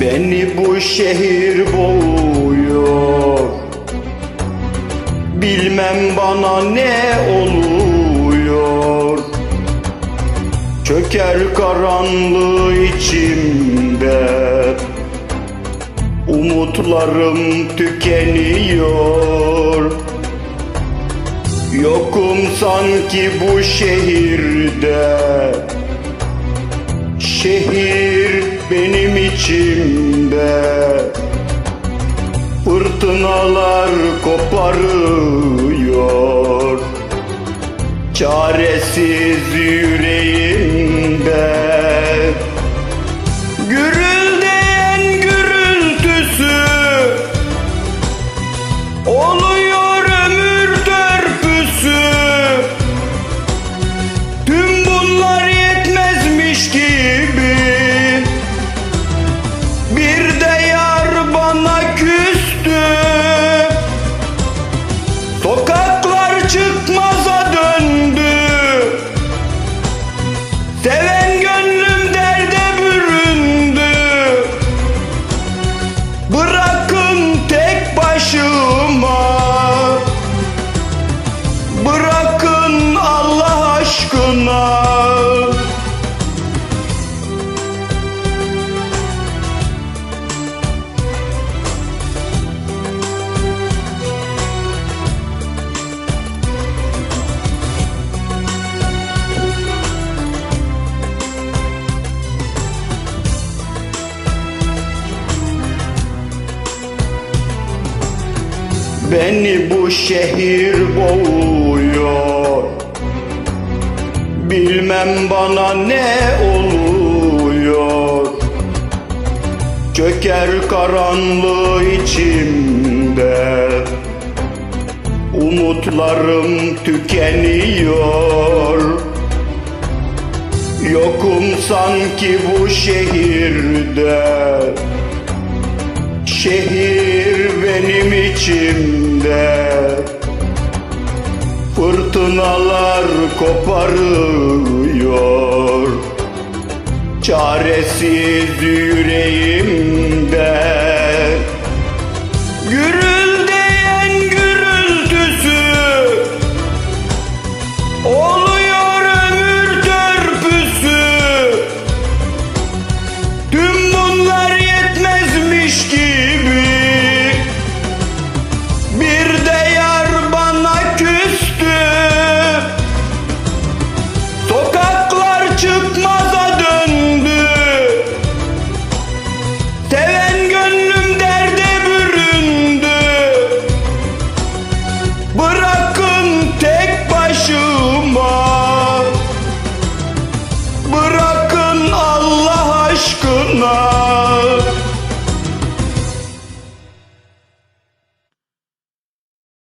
Beni bu şehir boğuyor. Bilmem bana ne oluyor. Çöker karanlığı içimde. Umutlarım tükeniyor. Yokum sanki bu şehirde. Şehir içimde. Fırtınalar koparıyor. Çaresiz yüreğimde Beni bu şehir boğuyor. Bilmem bana ne oluyor. Çöker karanlığı içimde. Umutlarım tükeniyor. Yokum sanki bu şehirde. Şehir içimde. Fırtınalar koparıyor. Çaresiz yüreğimde